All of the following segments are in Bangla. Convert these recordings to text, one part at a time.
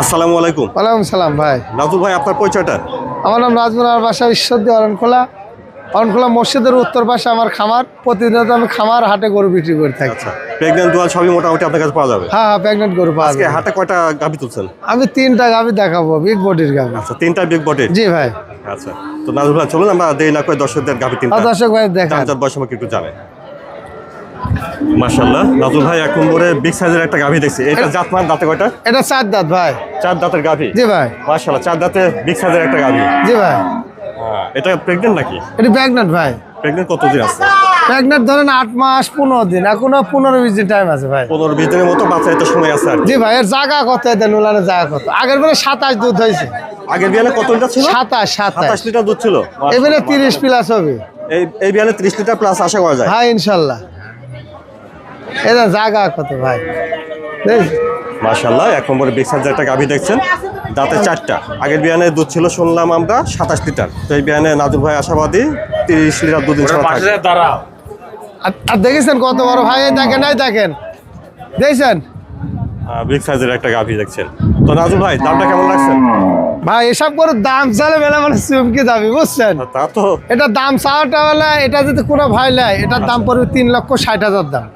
আসসালামু আলাইকুম। ওয়ালাইকুম সালাম ভাই। নাজুল ভাই আপনার পরিচয়টা? আমার নাম রাজমুল আর বাসা ঈশ্বরদী অরণখোলা। অরণখোলা মসজিদের উত্তর পাশে আমার খামার। প্রতিনিয়ত আমি খামার হাটে গরু বিক্রি করে থাকি। আচ্ছা প্রেগনেন্ট দুয়াল সবই মোটামুটি আপনার কাছে পাওয়া যাবে? হ্যাঁ হ্যাঁ প্রেগনেন্ট গরু পাওয়া আজকে যায়। হাটে কয়টা গাভি তুলছেন? আমি তিনটা গাভি দেখাবো বিগ বডির গাভি। আচ্ছা তিনটা বিগ বডি জি ভাই। আচ্ছা তো নাজুল ভাই চলুন আমরা দেরি না করে দর্শকদের গাভি তিনটা দর্শক ভাই দেখা দাম বয়স আমাকে একটু জানে মাশাল্লাহ নাজুল ভাই এক নম্বরে বিগ সাইজের একটা গাভি দেখছি। এটা জাত মান দাঁতে কয়টা? এটা চার দাঁত ভাই। চার দাঁতের গাভি? জি ভাই। মাশাল্লাহ চার দাঁতে বিগ সাইজের একটা গাভি। জি ভাই। এটা প্রেগনেন্ট নাকি? এটা প্রেগনেন্ট ভাই। প্রেগনেন্ট কতদিন আছে? প্রেগনেন্ট ধরেন আট মাস পনেরো দিন। এখনও পনেরো বিশ দিন টাইম আছে ভাই। পনেরো বিশ দিনের মতো বাচ্চা এটা সময় আছে জি ভাই এর জায়গা কত? দেন উলানের জায়গা কত? আগের বেলা সাতাশ দুধ হয়েছে। আগের বিয়ানে কত লিটার ছিল? সাতাশ সাতাশ। সাতাশ লিটার দুধ ছিল? এবারে তিরিশ প্লাস হবে। এই এই বিয়ানে ত্রিশ লিটার প্লাস আশা করা যায়? হ্যাঁ ইনশাল্লাহ। এটা জায়গা কত ভাই। দেখছি মাশাল্লাহ এক নম্বরে বিগ সাইজের একটা গাভি দেখছেন। দাঁতে চারটা। আগের বিয়ানে দুধ ছিল শুনলাম আমরা সাতাশ লিটার। তো এই বিয়ানে নাজুল ভাই আশাবাদী তিরিশ লিটার দুধ ইনশাল্লাহ থাকবে। আর- আর দেখেছেন কত বড় ভাই? দেখেন এই দেখেন। দেখছেন? বিগ সাইজের একটা গাভি দেখছেন। তো নাজুল ভাই দামটা কেমন লাগছেন ভাই এসব করে দাম চালে বেলা মানে চুমকে যাবি বুঝছেন? তা তো। এটা দাম চাওয়াটা হলে এটা যদি কোনো ভাই নেয় এটার দাম পড়বে তিন লক্ষ ষাট হাজার দাম।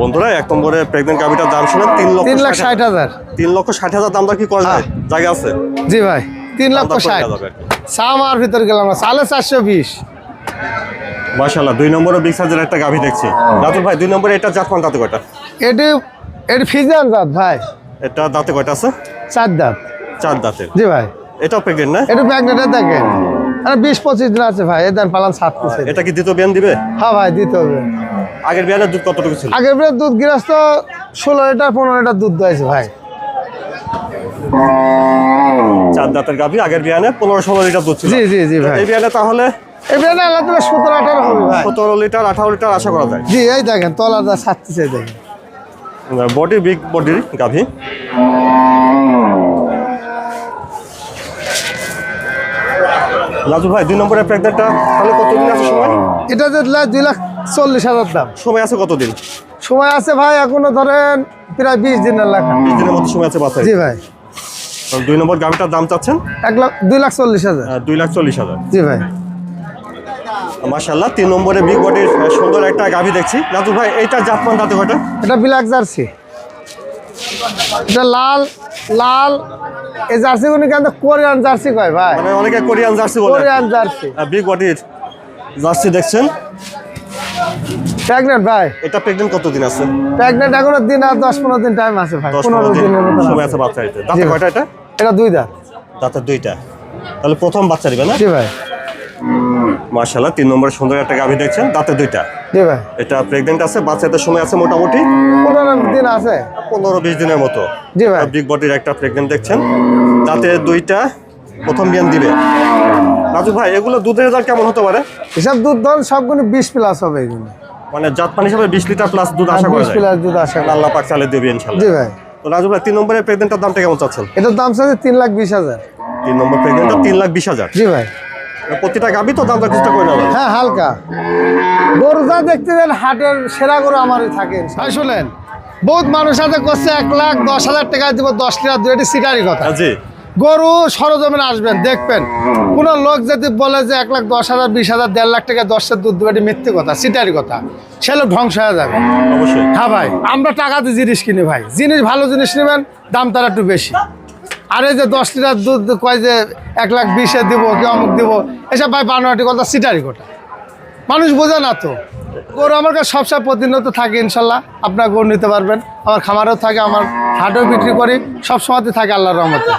বন্ধুরা এক নম্বরে প্রেগনেন্ট গাভিটার দাম শুনেন তিন লক্ষ তিন লাখ ষাট হাজার। তিন লক্ষ ষাট হাজার দামটা কি করা যায়? জায়গা আছে? জি ভাই তিন লক্ষ ষাট। সামার ভিতরে গেলাম না সালে চারশো বিশ। মাশাল্লাহ দুই নম্বরে বিগ সাইজের একটা গাভি দেখছি। নাজুল ভাই দুই নম্বরে এটা জাতমান দাঁতে কয়টা? এটি এটি ফিজান দাঁত ভাই? এটা দাঁতে কয়টা আছে? চার দাঁত। চার দাঁতের। জি ভাই। এটাও প্রেগনেন্ট না? একটু প্যাকেটে দেখেন। আরে বিশ পঁচিশ দিন আছে ভাই। এদের পালান ছাড়তেছে। এটা কি দ্বিতীয় বিয়ান দিবে? হ্যাঁ ভাই দিতে হবে আগের বিয়ানের দুধ কতটুকু ছিল? আগের বেলা দুধ গৃহস্থ ষোলো লিটার পনেরো লিটার দুধ দিয়েছে ভাই। চার দাঁতের গাভি আগের বিয়ানে পনেরো ষোলো লিটার দুধ ছিল। জি জি জি ভাই। এই বিয়ানে তাহলে এই বেলা আল্লাহ সতেরো আঠারো হবে ভাই। সতেরো লিটার আঠারো লিটার আশা করা যায়। জি এই দেখেন তলাটা ছাড়তেছে দেখেন। বডি বিগ বডির গাভী লাজু ভাই দুই নম্বরের প্রেগনেন্টটা তাহলে কতদিন আছে সময়? এটা যে দুই লাখ চল্লিশ হাজার দাম। সময় আছে কতদিন? সময় আছে ভাই এখনও ধরেন প্রায় বিশ দিনের লেখা। বিশ দিনের মতো সময় আছে বাচ্চা জি ভাই। দুই নম্বর গাভিটার দাম চাচ্ছেন? এক লাখ দুই লাখ চল্লিশ হাজার। দুই লাখ চল্লিশ হাজার। জি ভাই। মাশাল্লাহ তিন নম্বরে বিগ বডির সুন্দর একটা গাভি দেখছি। লাজু ভাই এইটা জাতমান দাঁতে কয়টা? এটা ব্ল্যাক জার্সি এটা লাল লাল। এই জার্সি গুলি কিন্তু কোরিয়ান জার্সি কয় ভাই? মানে অনেকে কোরিয়ান জার্সি বলে। কোরিয়ান জার্সি বিগ বডির জার্সি দেখছেন? প্রেগনেন্ট ভাই। এটা প্রেগনেন্ট কতদিন আছে? প্রেগনেন্ট এখনও দিন আর দশ পনেরো দিন টাইম আছে ভাই। দশ পনেরো পনেরো দিন দিনের মতো সময় আছে। বাচ্চা দিতে দাঁতে কয়টা এটা? এটা দুই দাঁত। দাঁতের দুইটা। তাহলে প্রথম বাচ্চা দিবে না? জি ভাই। মার্শাল্লাহ তিন নম্বরে সুন্দর একটা গাভি দেখছেন দাঁতে দুইটা। জি ভাই। এটা প্রেগনেন্ট আছে বাচ্চাদের সময় আছে মোটামুটি? পনেরো দিন আছে। পনেরো বিশ দিনের মতো। জি ভাই। বিগ বডির একটা প্রেগনেন্ট দেখছেন দাঁতে দুইটা প্রথম বিয়ান দিবে। রাজু ভাই এগুলো দুধের রেজাল্ট কেমন হতে পারে? এসব দুধ ধরুন সবগুলো বিশ প্লাস হবে এগুলো। মানে জাত পানি হিসাবে বিশ লিটার প্লাস দুধ আশা করা যায়। প্লাস দুধ আসে আল্লাহ পাক চালে দেবে ইনশাল্লাহ জি ভাই। তো রাজু ভাই তিন নম্বরের প্রেগনেন্টের দামটা কেমন চাচ্ছেন? এটার দাম চাচ্ছে তিন লাখ বিশ হাজার। তিন নম্বর প্রেগনেন্টটা তিন লাখ বিশ হাজার। জি ভাই। প্রতিটা গাভি তো দামটা কিছুটা করে নেওয়া হ্যাঁ হালকা। গরু যা দেখতে দেন হাটের সেরা গরু আমারই থাকে শুনেন বহুত মানুষ আছে করছে এক লাখ দশ হাজার টাকা দিব দশ লিটার দু এটি সিটারি কথা। হ্যাঁ, জি। গরু সরজমিনে আসবেন দেখবেন। কোন লোক যদি বলে যে এক লাখ দশ হাজার বিশ হাজার দেড় লাখ টাকা দশের দুধ দেবে মিথ্যে কথা সিটারি কথা। সে লোক ধ্বংস হয়ে যাবে। অবশ্যই। হ্যাঁ ভাই আমরা টাকাতে জিনিস কিনি ভাই। জিনিস ভালো জিনিস নেবেন দাম তার একটু বেশি। আর যে দশ লিটার দুধ কয় যে এক লাখ বিশে দিব, কি অমুক দিব, এসব ভাই বানোয়াটি কথা সিটারি কথা। মানুষ বোঝে না তো। গরু আমার কাছে সবসময় প্রতিনিয়ত থাকে ইনশাল্লাহ, আপনার গরু নিতে পারবেন। আমার খামারও থাকে, আমার হাটও বিক্রি করি, সবসময়তে থাকে আল্লাহর রহমতে।